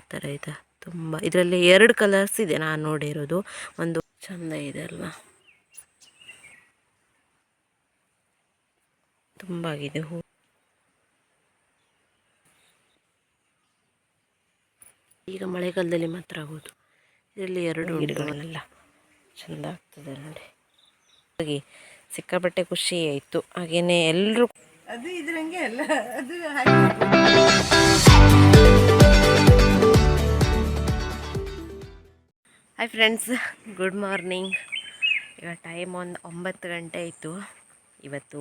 ಹೇಳ್ತಾರೆ ಆಯಿತಾ ತುಂಬ ಇದರಲ್ಲಿ ಎರಡು ಕಲರ್ಸ್ ಇದೆ ನಾನು ನೋಡಿರೋದು. ಒಂದು ಚಂದ ಇದೆ ಅಲ್ವಾ? ತುಂಬ ಆಗಿದೆ ಹೂ. ಈಗ ಮಳೆಗಾಲದಲ್ಲಿ ಮಾತ್ರ ಆಗೋದು. ಇದರಲ್ಲಿ ಎರಡು ಗಿಡಗಳೆಲ್ಲ ಚಂದ ಆಗ್ತದೆ ನೋಡಿ. ಹಾಗೆ ಸಿಕ್ಕಾಪಟ್ಟೆ ಖುಷಿ ಆಯಿತು. ಹಾಗೆಯೇ ಎಲ್ಲರೂ ಅದು ಇದ್ರಂಗೆ ಅಲ್ಲ. ಅದು ಹಾಯ್ ಫ್ರೆಂಡ್ಸ್ ಗುಡ್ ಮಾರ್ನಿಂಗ್ ಇವಾಗ ಟೈಮ್ ಒಂದು ಒಂಬತ್ತು ಗಂಟೆ ಆಯಿತು. ಇವತ್ತು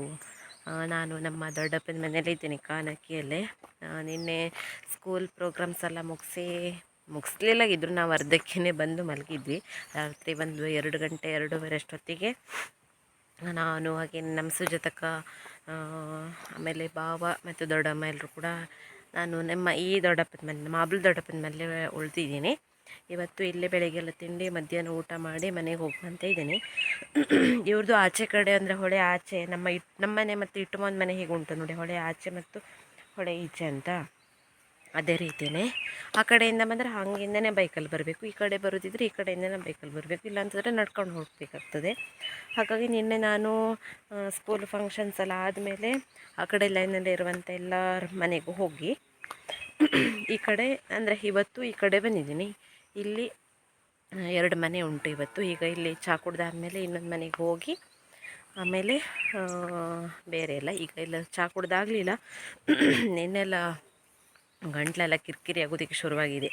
ನಾನು ನಮ್ಮ ದೊಡ್ಡಪ್ಪನ ಮನೇಲಿ ಇದ್ದೀನಿ ಕಾನಕ್ಕಿಯಲ್ಲೇ ನಿನ್ನೆ ಸ್ಕೂಲ್ ಪ್ರೋಗ್ರಾಮ್ಸ್ ಎಲ್ಲ ಮುಗಿಸಿ, ಮುಗಿಸ್ಲಿಲ್ಲ, ಇದ್ರು ನಾವು ಅರ್ಧಕ್ಕೇ ಬಂದು ಮಲಗಿದ್ವಿ. ರಾತ್ರಿ ಒಂದು ಎರಡು ಗಂಟೆ, ಎರಡೂವರೆ ಅಷ್ಟೊತ್ತಿಗೆ. ನಾನು, ಹಾಗೆ ನಮ್ಮ ಸುಜಾತಕ್ಕ ಆಮೇಲೆ ಬಾವ ಮತ್ತು ದೊಡ್ಡಮ್ಮ ಎಲ್ಲರೂ ಕೂಡ ನಾನು ನಮ್ಮ ಈ ದೊಡ್ಡಪ್ಪನ ಮನೆ, ಮಾಬಲ್ ದೊಡ್ಡಪ್ಪನ ಮನೇಲಿ ಉಳಿದಿದ್ದೀನಿ. ಇವತ್ತು ಇಲ್ಲೇ ಬೆಳಗ್ಗೆಲ್ಲ ತಿಂಡಿ, ಮಧ್ಯಾಹ್ನ ಊಟ ಮಾಡಿ ಮನೆಗೆ ಹೋಗುವಂತ ಇದ್ದೀನಿ. ಇವ್ರದ್ದು ಆಚೆ ಕಡೆ ಅಂದರೆ ಹೊಳೆ ಆಚೆ, ನಮ್ಮ ಇಟ್, ನಮ್ಮ ಮನೆ ಮತ್ತು ಇಟ್ಟುಮೊಂದು ಮನೆ ಹೇಗೆ ಉಂಟು ನೋಡಿ, ಹೊಳೆ ಆಚೆ ಮತ್ತು ಹೊಳೆ ಈಚೆ ಅಂತ. ಅದೇ ರೀತಿಯೇ ಆ ಕಡೆಯಿಂದ ಬಂದರೆ ಹಾಗಿಂದನೇ ಬೈಕಲ್ಲಿ ಬರಬೇಕು. ಈ ಕಡೆ ಬರೋದಿದ್ರೆ ಈ ಕಡೆಯಿಂದನೇ ಬೈಕಲ್ಲಿ ಬರಬೇಕು. ಇಲ್ಲಾಂತಂದರೆ ನಡ್ಕೊಂಡು ಹೋಗಬೇಕಾಗ್ತದೆ. ಹಾಗಾಗಿ ನಿನ್ನೆ ನಾನು ಸ್ಕೂಲ್ ಫಂಕ್ಷನ್ಸ್ ಎಲ್ಲ ಆದಮೇಲೆ ಆ ಕಡೆ ಲೈನಲ್ಲಿ ಇರುವಂಥ ಎಲ್ಲರ ಮನೆಗೂ ಹೋಗಿ ಈ ಕಡೆ ಅಂದರೆ ಇವತ್ತು ಈ ಕಡೆ ಬಂದಿದ್ದೀನಿ. ಇಲ್ಲಿ ಎರಡು ಮನೆ ಉಂಟು ಇವತ್ತು. ಈಗ ಇಲ್ಲಿ ಚಾ ಕುಡ್ದಾದ್ಮೇಲೆ ಇನ್ನೊಂದು ಮನೆಗೆ ಹೋಗಿ, ಆಮೇಲೆ ಬೇರೆ ಎಲ್ಲ. ಈಗ ಇಲ್ಲ ಚಹಾ ಕುಡ್ದಾಗಲಿಲ್ಲ ನಿನ್ನೆಲ್ಲ ಗಂಟ್ಲೆಲ್ಲ ಕಿರಿಕಿರಿ ಆಗೋದಕ್ಕೆ ಶುರುವಾಗಿದೆ.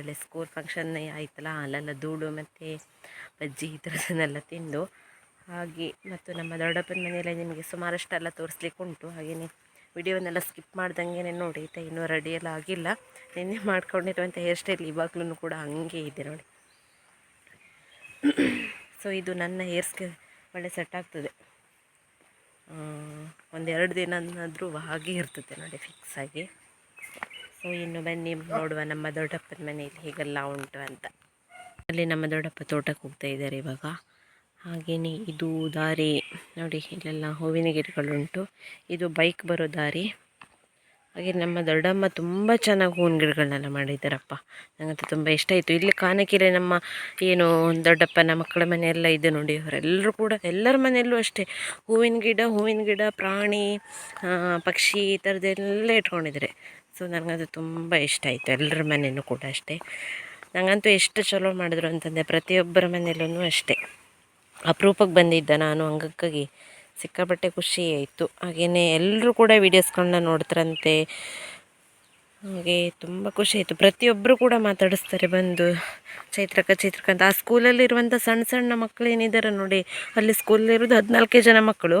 ಎಲ್ಲ ಸ್ಕೂಲ್ ಫಂಕ್ಷನ್ ಆಯ್ತಲ್ಲ, ಅಲ್ಲೆಲ್ಲ ಧೂಳು ಮತ್ತು ಬಜ್ಜಿ ಈ ಥರದನ್ನೆಲ್ಲ ತಿಂದು, ಹಾಗೆ, ಮತ್ತು ನಮ್ಮ ದೊಡ್ಡಪ್ಪನ ಮನೆಯಲ್ಲಿ ನಿಮಗೆ ಸುಮಾರಷ್ಟೆಲ್ಲ ತೋರಿಸ್ಲಿಕ್ಕೆ ಉಂಟು ಹಾಗೆಯೇ ವಿಡಿಯೋನೆಲ್ಲ ಸ್ಕಿಪ್ ಮಾಡ್ದಂಗೆ ನೋಡಿ ಆಯ್ತಾ ಇನ್ನೂ ರೆಡಿಯೆಲ್ಲ ಆಗಿಲ್ಲ. ನಿನ್ನೆ ಮಾಡ್ಕೊಂಡಿರುವಂಥ ಹೇರ್ ಸ್ಟೈಲ್ ಇವಾಗ್ಲೂ ಕೂಡ ಹಂಗೆ ಇದೆ ನೋಡಿ. ಸೊ ಇದು ನನ್ನ ಹೇರ್ ಸ್ಕೆ ಒಳ್ಳೆ ಸೆಟ್ ಆಗ್ತದೆ. ಒಂದೆರಡು ದಿನನಾದರೂ ಹಾಗೆ ಇರ್ತದೆ ನೋಡಿ ಫಿಕ್ಸ್ ಆಗಿ. ಸೊ ಇನ್ನು ಬನ್ನಿ, ನೋಡುವ ನಮ್ಮ ದೊಡ್ಡಪ್ಪನ ಮನೆಯಲ್ಲಿ ಹೀಗೆಲ್ಲ ಉಂಟು ಅಂತ. ಅಲ್ಲಿ ನಮ್ಮ ದೊಡ್ಡಪ್ಪ ತೋಟಕ್ಕೆ ಹೋಗ್ತಾ ಇದ್ದಾರೆ ಇವಾಗ. ಹಾಗೆಯೇ ಇದು ದಾರಿ. ನೋಡಿ, ಇಲ್ಲೆಲ್ಲ ಹೂವಿನ ಗಿಡಗಳುಂಟು. ಇದು ಬೈಕ್ ಬರೋ ದಾರಿ. ಹಾಗೆ ನಮ್ಮ ದೊಡ್ಡಮ್ಮ ತುಂಬ ಚೆನ್ನಾಗಿ ಹೂವಿನ ಗಿಡಗಳನ್ನೆಲ್ಲ ಮಾಡಿದ್ದಾರಪ್ಪ. ನನಗಂತೂ ತುಂಬ ಇಷ್ಟ ಆಯಿತು. ಇಲ್ಲಿ ಕಾನಕೆರೆ ನಮ್ಮ ಏನು ದೊಡ್ಡಪ್ಪನ ಮಕ್ಕಳ ಮನೆಯೆಲ್ಲ ಇದೆ ನೋಡಿ ಅವರೆಲ್ಲರೂ ಕೂಡ ಎಲ್ಲರ ಮನೆಯಲ್ಲೂ ಅಷ್ಟೇ. ಹೂವಿನ ಗಿಡ ಹೂವಿನ ಗಿಡ, ಪ್ರಾಣಿ ಪಕ್ಷಿ ಈ ಥರದ್ದೆಲ್ಲ ಇಟ್ಕೊಂಡಿದ್ದಾರೆ. ಸೊ ನನಗದು ತುಂಬ ಇಷ್ಟ ಆಯಿತು. ಎಲ್ಲರ ಮನೆಯೂ ಕೂಡ ಅಷ್ಟೇ. ನನಗಂತೂ ಎಷ್ಟು ಚಲೋ ಮಾಡಿದ್ರು ಅಂತಂದರೆ ಪ್ರತಿಯೊಬ್ಬರ ಮನೆಯಲ್ಲೂ ಅಷ್ಟೇ. ಅಪರೂಪಕ್ಕೆ ಬಂದಿದ್ದ ನಾನು ಹಂಗಾಗಿ ಸಿಕ್ಕಾಪಟ್ಟೆ ಖುಷಿ ಆಯಿತು. ಹಾಗೆಯೇ ಎಲ್ಲರೂ ಕೂಡ ವೀಡಿಯೋಸ್ಗಳನ್ನ ನೋಡ್ತಾರಂತೆ. ಹಾಗೆ ತುಂಬ ಖುಷಿ ಆಯಿತು. ಪ್ರತಿಯೊಬ್ಬರು ಕೂಡ ಮಾತಾಡಿಸ್ತಾರೆ, ಬಂದು ಚೈತ್ರಕ ಚೈತ್ರಕ ಅಂತ. ಆ ಸ್ಕೂಲಲ್ಲಿರುವಂಥ ಸಣ್ಣ ಸಣ್ಣ ಮಕ್ಕಳು ಏನಿದ್ದಾರೆ ನೋಡಿ, ಅಲ್ಲಿ ಸ್ಕೂಲಲ್ಲಿರೋದು ಹದಿನಾಲ್ಕೇ ಜನ ಮಕ್ಕಳು.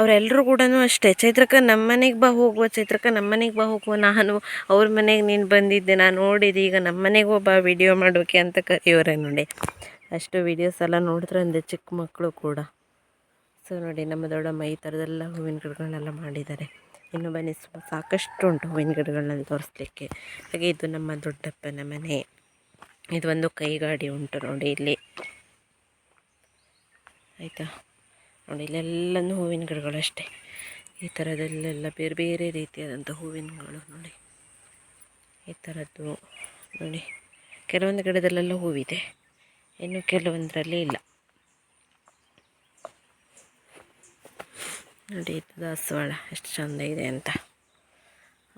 ಅವರೆಲ್ಲರೂ ಕೂಡ ಅಷ್ಟೇ. ಚೈತ್ರಕ ನಮ್ಮ ಮನೆಗೆ ಬಾ ಹೋಗುವ ಚೈತ್ರಕ ನಮ್ಮ ಮನೆಗೆ ಬಾ ಹೋಗುವ. ನಾನು ಅವ್ರ ಮನೆಗೆ ನೀನು ಬಂದಿದ್ದೆ, ನಾನು ನೋಡಿದೆ. ಈಗ ನಮ್ಮ ಮನೆಗೆ ಬಾ ವಿಡಿಯೋ ಮಾಡೋಕೆ ಅಂತ ಕರೆಯೋರೆ ನೋಡಿ. ಅಷ್ಟು ವೀಡಿಯೋಸ್ ಎಲ್ಲ ನೋಡಿದ್ರೆ ಅಂದರೆ ಚಿಕ್ಕ ಮಕ್ಕಳು ಕೂಡ. ಸೊ ನೋಡಿ, ನಮ್ಮ ದೊಡ್ಡಮ್ಮ ಈ ಥರದೆಲ್ಲ ಹೂವಿನ ಗಿಡಗಳನ್ನೆಲ್ಲ ಮಾಡಿದ್ದಾರೆ. ಇನ್ನು ಬನ್ನಿ ಸಾಕಷ್ಟು ಉಂಟು ಹೂವಿನ ಗಿಡಗಳನ್ನ ತೋರಿಸ್ಲಿಕ್ಕೆ. ಹಾಗೆ ಇದು ನಮ್ಮ ದೊಡ್ಡಪ್ಪನ ಮನೆ. ಇದು ಒಂದು ಕೈಗಾಡಿ ಉಂಟು ನೋಡಿ ಇಲ್ಲಿ. ಆಯಿತಾ? ನೋಡಿ, ಇಲ್ಲೆಲ್ಲನೂ ಹೂವಿನ ಗಿಡಗಳು ಅಷ್ಟೇ ಈ ಥರದಲ್ಲೆಲ್ಲ ಬೇರೆ ಬೇರೆ ರೀತಿಯಾದಂಥ ಹೂವಿನಗಳು ನೋಡಿ. ಈ ಥರದ್ದು ನೋಡಿ. ಕೆಲವೊಂದು ಗಿಡದಲ್ಲೆಲ್ಲ ಹೂವಿದೆ. ಇನ್ನು ಕೆಲವೊಂದರಲ್ಲಿ ಇಲ್ಲ. ನೋಡಿ, ಇದು ದಾಸವಾಳ ಎಷ್ಟು ಚಂದ ಇದೆ ಅಂತ.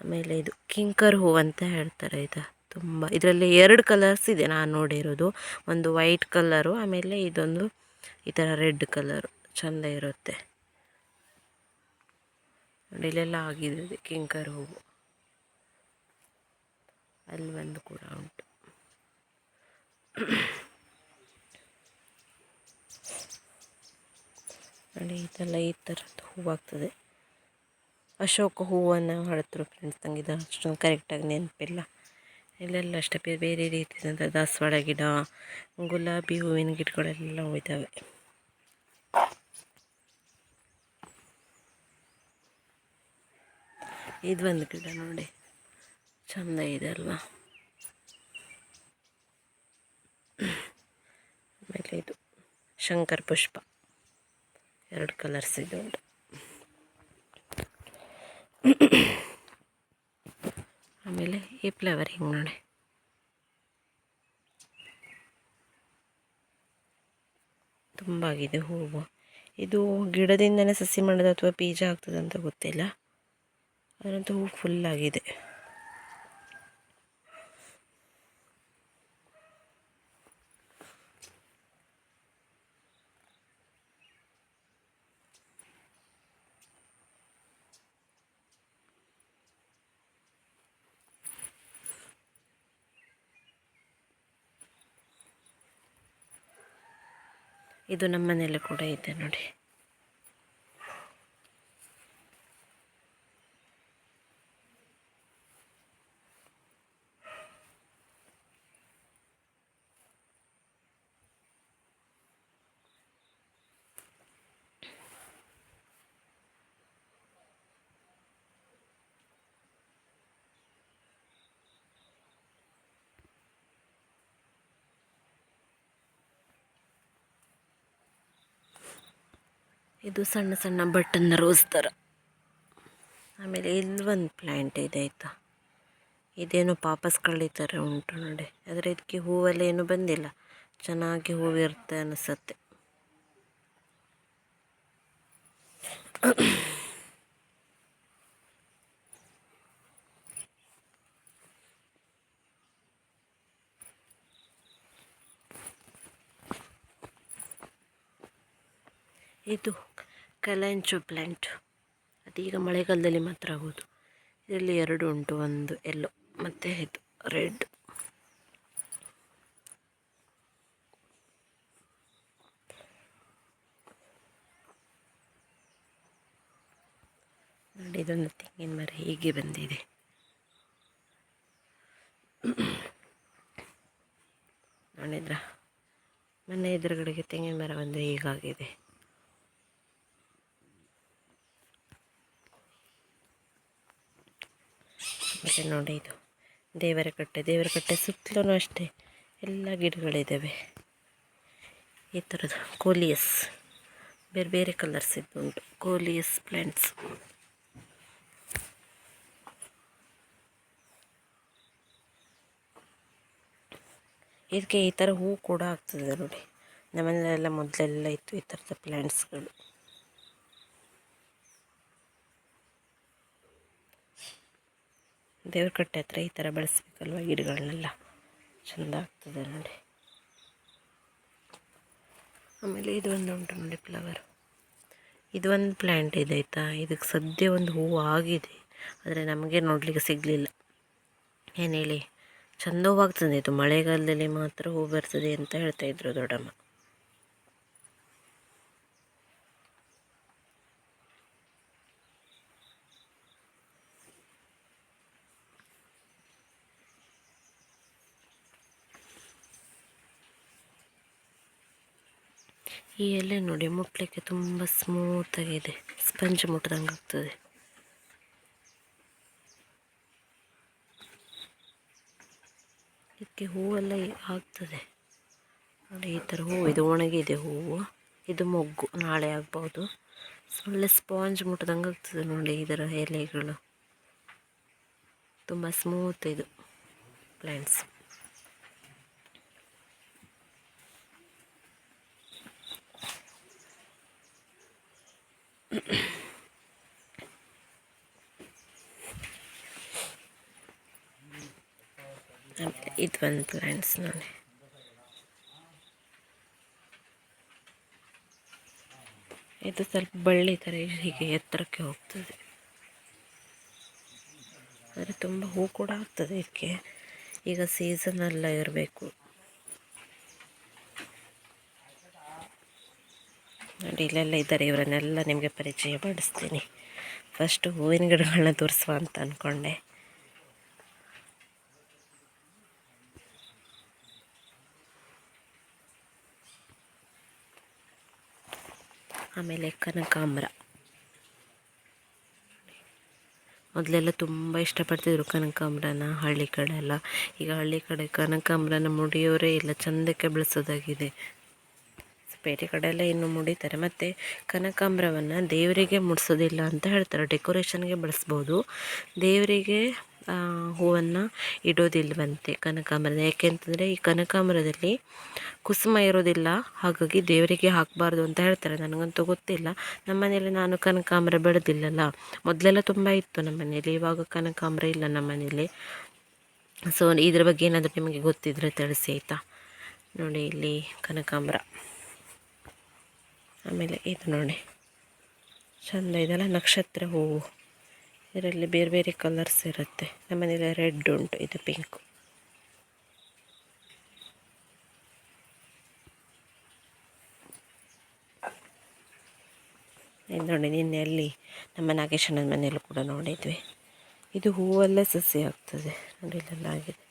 ಆಮೇಲೆ ಇದು ಕಿಂಕರ್ ಹೂ ಅಂತ ಹೇಳ್ತಾರೆ ಇದು. ತುಂಬ, ಇದರಲ್ಲಿ ಎರಡು ಕಲರ್ಸ್ ಇದೆ ನಾನು ನೋಡಿರೋದು. ಒಂದು ವೈಟ್ ಕಲರು ಆಮೇಲೆ ಇದೊಂದು ಈ ಥರ ರೆಡ್ ಕಲರು ಚಂದ ಇರುತ್ತೆ. ನೋಡಿ, ಇಲ್ಲೆಲ್ಲ ಆಗಿದೆ ಕಿಂಕರ್ ಹೂವು ಅಲ್ಲಿ ಒಂದು ಕೂಡ ಉಂಟು. ನೋಡಿ ಇದೆಲ್ಲ ಈ ಥರದ್ದು ಹೂವಾಗ್ತದೆ. ಅಶೋಕ ಹೂವನ್ನು ಹಳತ್ರು ಫ್ರೆಂಡ್ಸ್ ನಂಗೆ, ಇದು ಅಷ್ಟೊಂದು ಕರೆಕ್ಟಾಗಿ ನೆನಪಿಲ್ಲ. ಇಲ್ಲೆಲ್ಲ ಅಷ್ಟೇ ಬೇರೆ ಬೇರೆ ರೀತಿಯಾದಂಥ ದಾಸವಾಳ ಗಿಡ, ಗುಲಾಬಿ ಹೂವಿನ ಗಿಡಗಳೆಲ್ಲ ಇದ್ದಾವೆ ಇದು ಒಂದು ಗಿಡ ನೋಡಿ, ಚಂದ ಇದೆ ಅಲ್ವಾ? ಆಮೇಲೆ ಇದು ಶಂಕರ ಪುಷ್ಪ. ಎರಡು ಕಲರ್ಸ್ ಇದೆ ಆಮೇಲೆ ಈ ಫ್ಲವರಿಂಗ್ ನೋಡಿ. ತುಂಬ ಆಗಿದೆ ಹೂವು. ಇದು ಗಿಡದಿಂದನೇ ಸಸಿ ಮಾಡೋದು ಅಥವಾ ಬೀಜ ಆಗ್ತದಂತ ಗೊತ್ತಿಲ್ಲ. ಅದರಂತೂ ಹೂವು ಫುಲ್ ಆಗಿದೆ. ಇದು ನಮ್ಮ ಮನೆಯಲ್ಲೂ ಕೂಡ ಇದೆ ನೋಡಿ. ಇದು ಸಣ್ಣ ಸಣ್ಣ ಬಟನ್ ರೋಸ್ ಥರ. ಆಮೇಲೆ ಇಲ್ಲಿ ಒಂದು ಪ್ಲ್ಯಾಂಟ್ ಇದೆ ಆಯಿತಾ. ಇದೇನೋ ಪಾಪಸ್ ಕಳೀತಾರ ಉಂಟು ನೋಡಿ. ಆದರೆ ಇದಕ್ಕೆ ಹೂವೆಲ್ಲ ಏನು ಬಂದಿಲ್ಲ. ಚೆನ್ನಾಗಿ ಹೂವಿರುತ್ತೆ ಅನಿಸುತ್ತೆ. ಇದು ಕಲಂಚು ಪ್ಲ್ಯಾಂಟ್ ಅದೀಗ ಮಳೆಗಾಲದಲ್ಲಿ ಮಾತ್ರ ಆಗೋದು. ಇದರಲ್ಲಿ ಎರಡು ಉಂಟು, ಒಂದು ಎಲ್ಲೋ ಮತ್ತು ಇದು ರೆಡ್ ನೋಡಿ ಇದೊಂದು ತೆಂಗಿನ ಮರ ಹೀಗೆ ಬಂದಿದೆ. ನೋಡಿದ್ರ? ಮನೆ ಎದುರುಗಡೆಗೆ ತೆಂಗಿನ ಮರ ಬಂದು ಹೀಗಾಗಿದೆ. ಮತ್ತು ನೋಡಿ ಇದು. ದೇವರ ಕಟ್ಟೆ ದೇವರ ಕಟ್ಟೆ ಸುತ್ತಲೂ ಅಷ್ಟೇ ಎಲ್ಲ ಗಿಡಗಳಿದ್ದಾವೆ. ಈ ಥರದ್ದು ಕೋಲಿಯಸ್, ಬೇರೆ ಬೇರೆ ಕಲರ್ಸ್ ಇದ್ದು ಉಂಟು ಕೋಲಿಯಸ್ ಪ್ಲ್ಯಾಂಟ್ಸ್ ಇದಕ್ಕೆ ಈ ಥರ ಹೂವು ಕೂಡ ಆಗ್ತದೆ ನೋಡಿ. ನಮ್ಮನೆಯಲ್ಲೆಲ್ಲ ಮೊದಲೆಲ್ಲ ಇತ್ತು ಈ ಥರದ ಪ್ಲ್ಯಾಂಟ್ಸ್ಗಳು ದೇವ್ರ ಕಟ್ಟೆ ಹತ್ರ ಈ ಥರ ಬೆಳೆಸ್ಬೇಕಲ್ವ ಗಿಡಗಳನ್ನೆಲ್ಲ? ಚೆಂದ ಆಗ್ತದೆ ನೋಡಿ. ಆಮೇಲೆ ಇದು ಒಂದು ಉಂಟು ನೋಡಿ ಫ್ಲವರ್. ಒಂದು ಪ್ಲ್ಯಾಂಟ್ ಇದೆ ಆಯಿತಾ? ಇದಕ್ಕೆ ಸದ್ಯ ಒಂದು ಹೂವು ಆಗಿದೆ. ಆದರೆ ನಮಗೆ ನೋಡಲಿಕ್ಕೆ ಸಿಗಲಿಲ್ಲ. ಏನು ಹೇಳಿ? ಚೆಂದ ಹೂವಾಗ್ತದೆ ಇದು ಮಳೆಗಾಲದಲ್ಲಿ ಮಾತ್ರ ಹೂ ಬರ್ತದೆ ಅಂತ ಹೇಳ್ತಾ ಇದ್ರು ದೊಡ್ಡಮ್ಮ. ಈ ಎಲೆ ನೋಡಿ ಮುಟ್ಲಿಕ್ಕೆ ತುಂಬ ಸ್ಮೂತಾಗಿದೆ ಸ್ಪಂಜ್ ಮುಟ್ಟದಂಗೆ ಆಗ್ತದೆ. ಇದಕ್ಕೆ ಹೂವೆಲ್ಲ ಆಗ್ತದೆ. ನೋಡಿ, ಈ ಥರ ಹೂವು, ಇದು ಒಣಗಿದೆ ಹೂವು. ಇದು ಮೊಗ್ಗು, ನಾಳೆ ಆಗ್ಬೋದು. ಒಳ್ಳೆ ಸ್ಪಾಂಜ್ ಮುಟ್ಟದಂಗೆ ಆಗ್ತದೆ ನೋಡಿ ಇದರ ಎಲೆಗಳು. ತುಂಬ ಸ್ಮೂತ್ ಇದು. ಪ್ಲ್ಯಾಂಟ್ಸ್ ಇದು ಒಂದು ಪ್ಲ್ಯಾಂಟ್ಸ್ ನೋಡಿ ಇದು ಸ್ವಲ್ಪ ಬಳ್ಳಿ ಥರ ಹೀಗೆ ಎತ್ತರಕ್ಕೆ ಹೋಗ್ತದೆ. ಆದರೆ ತುಂಬ ಹೂ ಕೂಡ ಆಗ್ತದೆ ಇದಕ್ಕೆ. ಈಗ ಸೀಸನೆಲ್ಲ ಇರಬೇಕು. ನೋಡಿ, ಇಲ್ಲೆಲ್ಲ ಇದ್ದಾರೆ, ಇವರನ್ನೆಲ್ಲ ನಿಮಗೆ ಪರಿಚಯ ಪಡಿಸ್ತೀನಿ ಫಸ್ಟು ಹೂವಿನ ಗಿಡಗಳನ್ನ ತೋರಿಸುವ ಅಂತ ಅಂದ್ಕೊಂಡೆ ಆಮೇಲೆ ಕನಕಾಂಬರ. ಮೊದಲೆಲ್ಲ ತುಂಬ ಇಷ್ಟಪಡ್ತಿದ್ರು ಕನಕಾಂಬ್ರನ, ಹಳ್ಳಿ ಕಡೆ ಎಲ್ಲ. ಈಗ ಹಳ್ಳಿ ಕಡೆ ಕನಕಾಂಬ್ರನ ಮುಡಿಯೋರೇ ಇಲ್ಲ, ಚಂದಕ್ಕೆ ಬೆಳೆಸೋದಾಗಿದೆ. ಪೇಟೆ ಕಡೆ ಎಲ್ಲ ಇನ್ನು ಮುಡಿತಾರೆ. ಮತ್ತು ಕನಕಾಂಬ್ರವನ್ನು ದೇವರಿಗೆ ಮುಡಿಸೋದಿಲ್ಲ ಅಂತ ಹೇಳ್ತಾರೆ. ಡೆಕೋರೇಷನ್ಗೆ ಬಳಸ್ಬೋದು. ದೇವರಿಗೆ ಹೂವನ್ನು ಇಡೋದಿಲ್ವಂತೆ ಕನಕಾಂಬರದ ಯಾಕೆಂತಂದರೆ ಈ ಕನಕಾಂಬರದಲ್ಲಿ ಕುಸುಮ ಇರೋದಿಲ್ಲ. ಹಾಗಾಗಿ ದೇವರಿಗೆ ಹಾಕಬಾರ್ದು ಅಂತ ಹೇಳ್ತಾರೆ. ನನಗಂತೂ ಗೊತ್ತಿಲ್ಲ. ನಮ್ಮ ಮನೇಲಿ ನಾನು ಕನಕಾಂಬರ ಬೆಳೆದಿಲ್ಲಲ್ಲ. ಮೊದಲೆಲ್ಲ ತುಂಬ ಇತ್ತು ನಮ್ಮ ಮನೇಲಿ ಇವಾಗ ಕನಕಾಂಬರ ಇಲ್ಲ ನಮ್ಮ ಮನೇಲಿ ಸೊ ಇದ್ರ ಬಗ್ಗೆ ಏನಾದರೂ ನಿಮಗೆ ಗೊತ್ತಿದ್ರೆ ತಿಳಿಸಿ ಆಯಿತಾ? ನೋಡಿ ಇಲ್ಲಿ ಕನಕಾಂಬರ. ಆಮೇಲೆ ಇದು ನೋಡಿ ಚಂದ ಇದೆಲ್ಲ ನಕ್ಷತ್ರ ಹೂವು. ಇದರಲ್ಲಿ ಬೇರೆ ಬೇರೆ ಕಲರ್ಸ್ ಇರುತ್ತೆ. ನಮ್ಮನೇಲಿ ರೆಡ್ ಉಂಟು, ಇದು ಪಿಂಕು ಇದು ನೋಡಿ ನಿನ್ನೆ ಅಲ್ಲಿ ನಮ್ಮ ನಾಗೇಶಣ್ಣನ ಮನೆಯಲ್ಲೂ ಕೂಡ ನೋಡಿದ್ವಿ. ಇದು ಹೂವಲ್ಲೇ ಸಸಿ ಆಗ್ತದೆ. ನೋಡಿ ಇಲ್ಲೆಲ್ಲ ಆಗಿದೆ.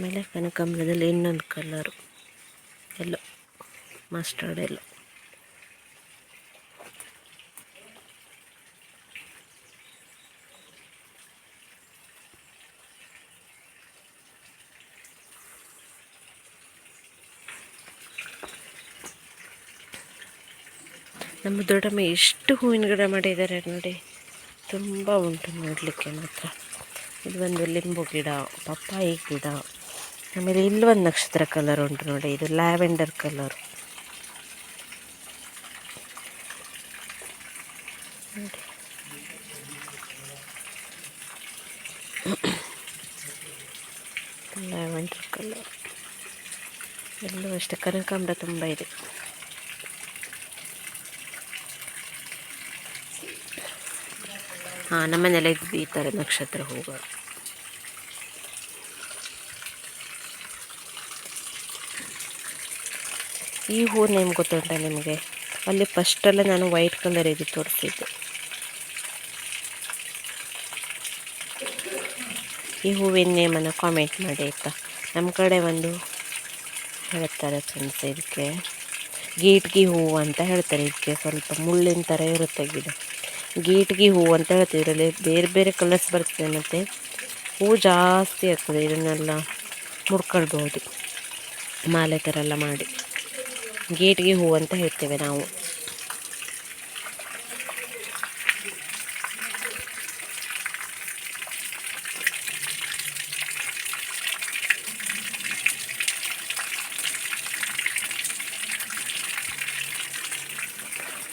ಆಮೇಲೆ ಕನಕಾಂಬರದಲ್ಲಿ ಇನ್ನೊಂದು ಕಲರು. ಎಲ್ಲೋ ಮಸ್ಟರ್ಡ್ ಎಲ್ಲೋ. ನಮ್ಮ ದೊಡ್ಡಮ್ಮ ಎಷ್ಟು ಹೂವಿನ ಗಿಡ ಮಾಡಿದ್ದಾರೆ ನೋಡಿ. ತುಂಬ ಉಂಟು ನೋಡಲಿಕ್ಕೆ ಮಾತ್ರ. ಇದು ಒಂದು ಲಿಂಬು ಗಿಡ, ಪಪ್ಪಾಯಿ ಗಿಡ. ಆಮೇಲೆ ಇಲ್ಲೊಂದು ನಕ್ಷತ್ರ ಕಲರ್ ಉಂಟು ನೋಡಿ ಇದು ಲ್ಯಾವೆಂಡರ್ ಕಲರ್ ನೋಡಿ ಲ್ಯಾವೆಂಡರ್ ಕಲರ್ ಎಲ್ಲೂ ಅಷ್ಟೇ ಕನಕಾಂಬರ ತುಂಬ ಇದೆ ಹಾಂ ನಮ್ಮನೆಲ್ಲ ಇದು ಈ ಥರ ನಕ್ಷತ್ರ ಹೂಗಳು ಈ ಹೂ ನೇಮ್ ಗೊತ್ತುಂಟ ನಿಮಗೆ? ಅಲ್ಲಿ ಫಸ್ಟಲ್ಲೇ ನಾನು ವೈಟ್ ಕಲರ್ ಇದು ತೋರಿಸಿದ್ದು. ಈ ಹೂವಿನ ನೇಮನ್ನು ಕಾಮೆಂಟ್ ಮಾಡಿ ಆಯಿತಾ? ನಮ್ಮ ಕಡೆ ಒಂದು ಹೇಳ್ತಾರೆ ಫ್ರೆಂಡ್ಸ್ ಇದಕ್ಕೆ. ಗೀಟ್ಗಿ ಹೂವು ಅಂತ ಹೇಳ್ತಾರೆ ಇದಕ್ಕೆ ಸ್ವಲ್ಪ ಮುಳ್ಳಿನ ಥರ ಇರುತ್ತೆ ಗಿಡ. ಗೀಟ್ಗಿ ಹೂವು ಅಂತ ಹೇಳ್ತೀವಿ ಇದರಲ್ಲಿ ಬೇರೆ ಬೇರೆ ಕಲರ್ಸ್ ಬರ್ತದೆ ಮತ್ತು ಹೂವು ಜಾಸ್ತಿ ಆಗ್ತದೆ, ಇದನ್ನೆಲ್ಲ ಮುಡ್ಕೊಳ್ಬೋದು ಮಾಲೆ ಥರ ಎಲ್ಲ ಮಾಡಿ. ಗೇಟ್ಗೆ ಹೂವು ಅಂತ ಹೇಳ್ತೇವೆ ನಾವು.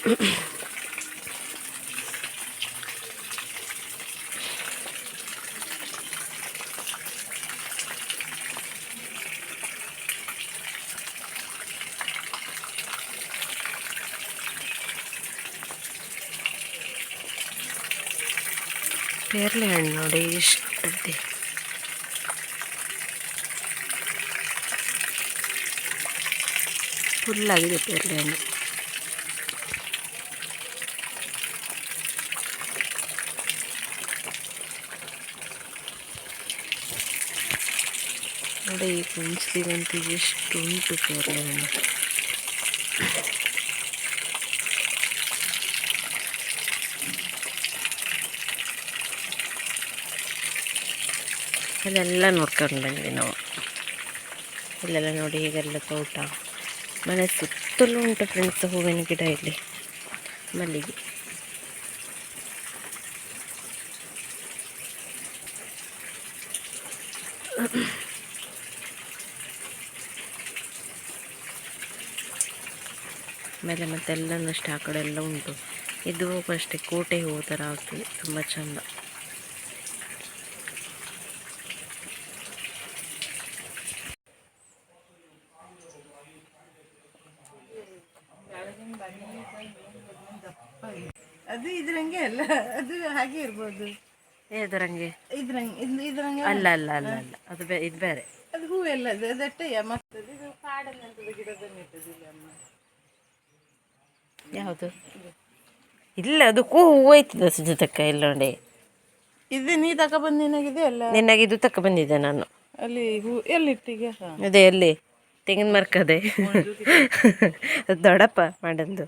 ಪೇರ್ಲೆ ಹಣ್ಣು ನೋಡಿ ಇಷ್ಟದ್ದೆ ಫುಲ್ಲಾಗಿದೆ ಪೇರ್ಲೆ ಹಣ್ಣು ನೋಡಿ ಈ ಕುಂಚಿಗಂತೂ ಎಷ್ಟು ಉಂಟು ಪೇರ್ಲೆ ಅಲ್ಲೆಲ್ಲ ನೋಡ್ಕೊಂಡು ಬಂದ್ವಿ ನಾವು. ಇಲ್ಲೆಲ್ಲ ನೋಡಿ ಹೀಗೆಲ್ಲ ತೋಟ. ಮನೆ ಸುತ್ತಲೂ ಉಂಟು ಫ್ರೆಂಡ್ಸ್ ಹೂವಿನ ಗಿಡ ಇಲ್ಲಿ. ಮಲ್ಲಿಗೆ. ಆಮೇಲೆ ಮತ್ತೆಲ್ಲನೂ ಅಷ್ಟೇ ಆ ಕಡೆ ಎಲ್ಲ ಉಂಟು. ಇದು ಅಷ್ಟೇ ಕೋಟೆ ಹೂವು ಥರ ಆಗ್ತದೆ. ತುಂಬ ಚೆಂದ ಅದು ಇದ್ರಂಗೆ ಅಲ್ಲ ಅದು ಹಾಗೆ ಇರ್ಬೋದು ಏದರಂಗೆ ಇದ್ರಂಗೆ ಇದರಂಗೆ ಇದ್ರಂಗೆ ಅಲ್ಲ ಅಲ್ಲ ಅಲ್ಲ ಅಲ್ಲ. ಅದು ಬೇ ಇದು ಬೇರೆ. ಅದು ಹೂವೆಲ್ಲ ಎಲ್ಲ ಅದಟ್ಟೆಯ ಮತ್ತೆ ಇದು ಇರ್ತದಿಲ್ಲ ಅಮ್ಮ. ಯಾವುದು? ಇಲ್ಲ ಅದು ಕೂ ಹೂವು ಸುಜಾತಕ್ಕ ಇಲ್ಲ ನೋಡಿ. ಇದು ನೀ ತಗೊಬಂದು ನಿನಗಿದೆ ಅಲ್ಲ ನಿನ್ನಾಗೆ ಇದು ತಕ್ಕ ಬಂದಿದ್ದೆ ನಾನು. ಅಲ್ಲಿ ಹೂ ಎಲ್ಲಿಟ್ಟೀಗ ಅದೇ ಎಲ್ಲಿ ತೆಂಗಿನ ಮರ್ಕದೆ ದೊಡಪ್ಪ ಮಾಡಂದು